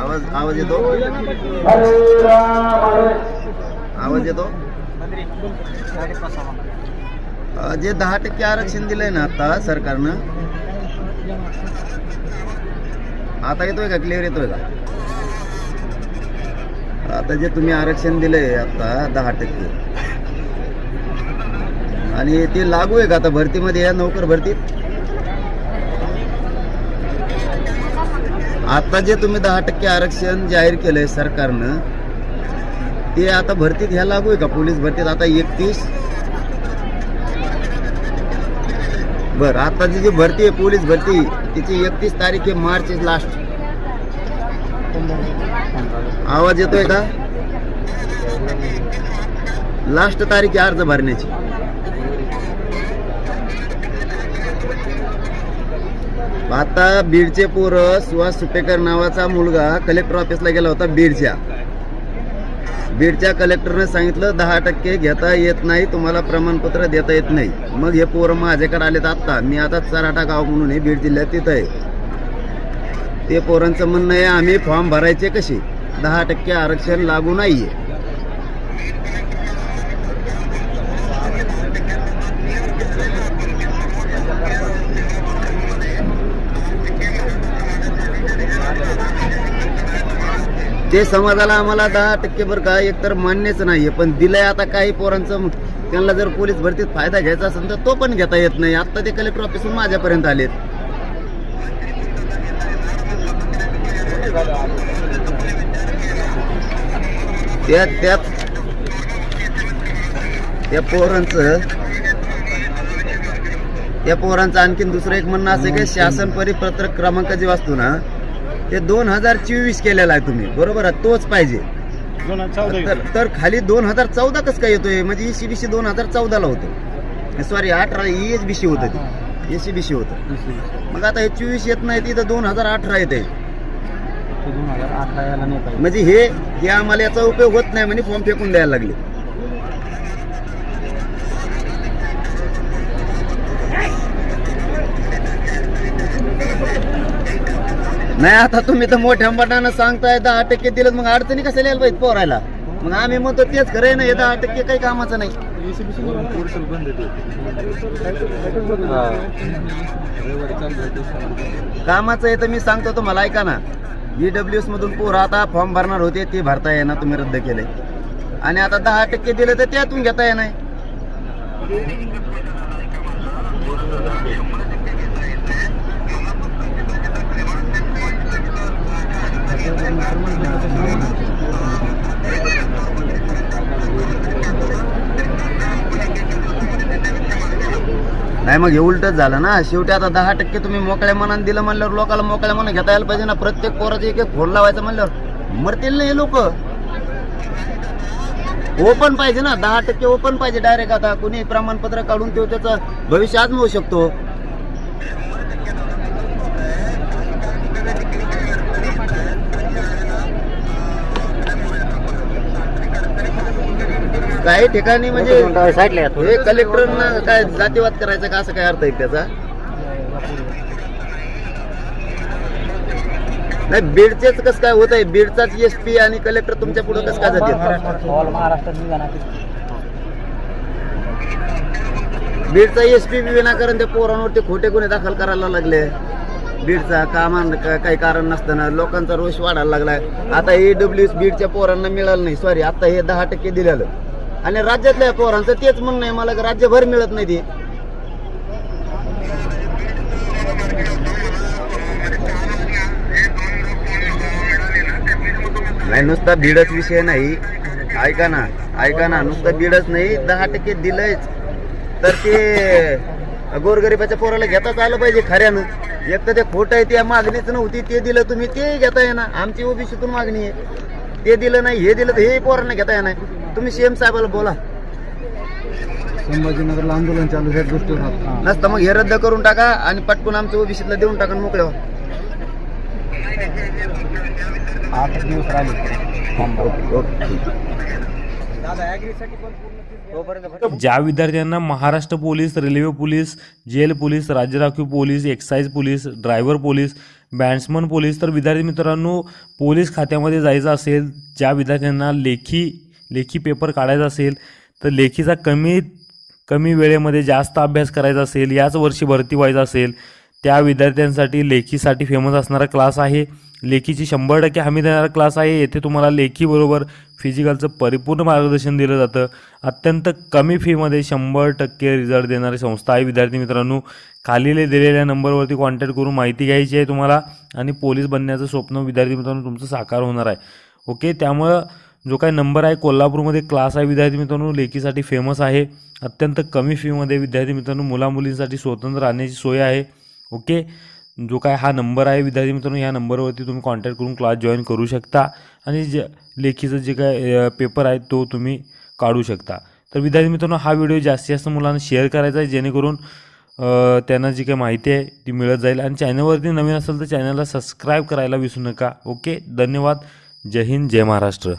आवाज आवाज येतो? आवाज येतो? जे दहा टक्के आरक्षण दिलंय ना आता सरकारनं आता येतोय का? क्लिअर येतोय का? आता जे तुम्ही आरक्षण दिलंय आता दहा टक्के. आणि ते लागू आहे का? आता भरतीमध्ये या नोकर भरतीत आता जे तुम्ही दहा टक्के आरक्षण जाहीर केलंय सरकारनं ते आता भरतीत ह्या लागू आहे का? पोलीस भरतीत आता एकतीस? बर आताची जी भरती आहे पोलीस भरती तिची एकतीस तारीख आहे मार्च लास्ट आवाज येतोय का? लास्ट तारीख आहे अर्ज भरण्याची. आता बीडचे पोरं सुहास सुपेकर नावाचा मुलगा कलेक्टर ऑफिसला गेला होता बीडच्या. बीडच्या कलेक्टरने सांगितलं दहा टक्के घेता येत नाही तुम्हाला प्रमाणपत्र देता येत नाही. मग हे पोरं माझ्याकडे आलेत आत्ता. मी आता चराटा गाव म्हणून हे बीड जिल्ह्यात तिथं आहे. ते पोरांचं म्हणणं आहे आम्ही फॉर्म भरायचे कसे? दहा टक्के आरक्षण लागू नाहीये. ते समाजाला आम्हाला दहा टक्के बरं का एकतर मान्यच नाहीये. पण दिलंय आता काही पोरांचं त्यांना जर पोलीस भरतीत फायदा घ्यायचा असेल तर तो पण घेता येत नाही. आता ते कलेक्टर ऑफिसून माझ्यापर्यंत आलेत. त्या त्यात त्या पोरांचं त्या पोरांचं आणखीन दुसरं एक म्हणणं असं की शासन परिपत्रक क्रमांक जे वाचतो ना ते दोन हजार चोवीस केलेला आहे तुम्ही. बरोबर आहे? तोच पाहिजे. तर तर खाली दोन हजार चौदा कसं काय येतोय? म्हणजे ई सी बी सी दोन हजार चौदाला होतं. सॉरी अठरा ई एस बी सी होतं ते. ए सी बी सी होतं. मग आता हे चोवीस येत नाही तिथं दोन हजार अठरा येते म्हणजे हे हे आम्हाला याचा उपयोग होत नाही म्हणजे फॉर्म फेकून द्यायला लागले. नाही आता तुम्ही तर मोठ्या मटानं सांगताय दहा टक्के दिलं मग अडचणी कसं यायला पाहिजे पोरायला? मग आम्ही म्हणतो तेच खरं आहे ना हे दहा टक्के काही कामाचं नाही. कामाचं आहे तर मी सांगतो तुम्हाला ऐका ना. ईडब्ल्यू एस मधून पोरं आता फॉर्म भरणार होते ते भरता येणार तुम्ही रद्द केले आणि आता दहा टक्के दिले तर त्यातून घेता येणार नाही मग हे उलटच झालं ना. शेवटी आता दहा टक्के तुम्ही मोकळ्या मनाने दिलं म्हणल्यावर लोकांना मोकळ्या मनाने घेता यायला पाहिजे ना. प्रत्येक पोराचे एक एक फोन लावायचं म्हणल्यावर मरतील ना हे लोक. ओपन पाहिजे ना. दहा टक्के ओपन पाहिजे. डायरेक्ट आता कुणी प्रमाणपत्र काढून तो त्याचं भविष्य आजमवू शकतो. काही ठिकाणी म्हणजे हे कलेक्टरना काय जातीवाद करायचा का असं काय अर्थ आहे त्याचा? नाही बीडचेच कसं काय होत आहे? बीडचाच एस पी आणि कलेक्टर तुमच्यापुढे कसं काय जाते बीडचा एस पी विनाकारण त्या पोरांवरती खोटे गुन्हे दाखल करायला लागले. बीडचा कामान काही कारण नसताना लोकांचा रोष वाढायला लागलाय. आता ए डब्ल्यू बीडच्या पोरांना मिळालं नाही. सॉरी आता हे दहा टक्के दिलेलं. आणि राज्यातल्या पोरांचं तेच म्हणणं आहे मला राज्यभर मिळत नाही ते. नाही नुसता दीडच विषय नाही. ऐका ना ऐका ना नुसता दीडच नाही दहा टक्के दिलंयच तर ते गोरगरिबाच्या पोराला घेताच आलं पाहिजे खऱ्यानं. एक तर ते खोटं आहे त्या मागणीच नव्हती ते दिलं तुम्ही ते घेता येणार आमची ओबीसीतून मागणी आहे. ते दिलं नाही हे दिलं तर हे पोरांना घेता येणार तुम्ही सीएम साहेबाला बोला संभाजीनगरला आंदोलन चालू ह्या गोष्टी नसतं मग हे रद्द करून टाका आणि पटकून आमच्या ओबीसीतला देऊन टाका मोकळे. आठ दिवस राहिले. ज्या विद्यार्थ्यांना Maharashtra police railway police jail police राज्य राखीव police excise police driver police batsman police. तर विद्यार्थी मित्रांनो पोलीस खात्यामध्ये जायचं असेल ज्या विद्यार्थ्यांना लेखी लेखी पेपर काढायचा असेल तर लेखीचा कमीत कमी वेळेमध्ये जास्त अभ्यास करायचा असेल याच वर्षी भरती व्हायचं असेल त्या विद्यार्थ्यांसाठी लेखीसाठी फेमस असणारा क्लास आहे. लेखीची शंभर टक्के हमी देणारा क्लास आहे. येथे तुम्हाला लेखीबरोबर फिजिकलचं परिपूर्ण मार्गदर्शन दिलं जातं. अत्यंत कमी फीमध्ये शंभर टक्के रिझल्ट देणारी संस्था आहे. विद्यार्थी मित्रांनो खालीले दिलेल्या नंबरवरती कॉन्टॅक्ट करून माहिती घ्यायची आहे तुम्हाला आणि पोलीस बनण्याचं स्वप्न विद्यार्थी मित्रांनो तुमचं साकार होणार आहे. ओके? त्यामुळं जो काही नंबर आहे कोल्हापूरमध्ये क्लास आहे विद्यार्थी मित्रांनो लेखीसाठी फेमस आहे. अत्यंत कमी फीमध्ये विद्यार्थी मित्रांनो मुलामुलींसाठी स्वतंत्र राहण्याची सोय आहे. ओके? जो काय हा नंबर आहे विद्यार्थी मित्रांनो या नंबरवरती तुम्ही कॉन्टॅक्ट करून क्लास जॉईन करू शकता आणि जे लेखीचं जे काय पेपर आहे तो तुम्ही काढू शकता. तर विद्यार्थी मित्रांनो हा व्हिडिओ जास्तीत जास्त मुलांना शेअर करायचा आहे जेणेकरून त्यांना जी काही माहिती आहे ती मिळत जाईल. आणि चॅनलवरती नवीन असेल तर चॅनलला सबस्क्राईब करायला विसरू नका. ओके? धन्यवाद. जय हिंद जय महाराष्ट्र.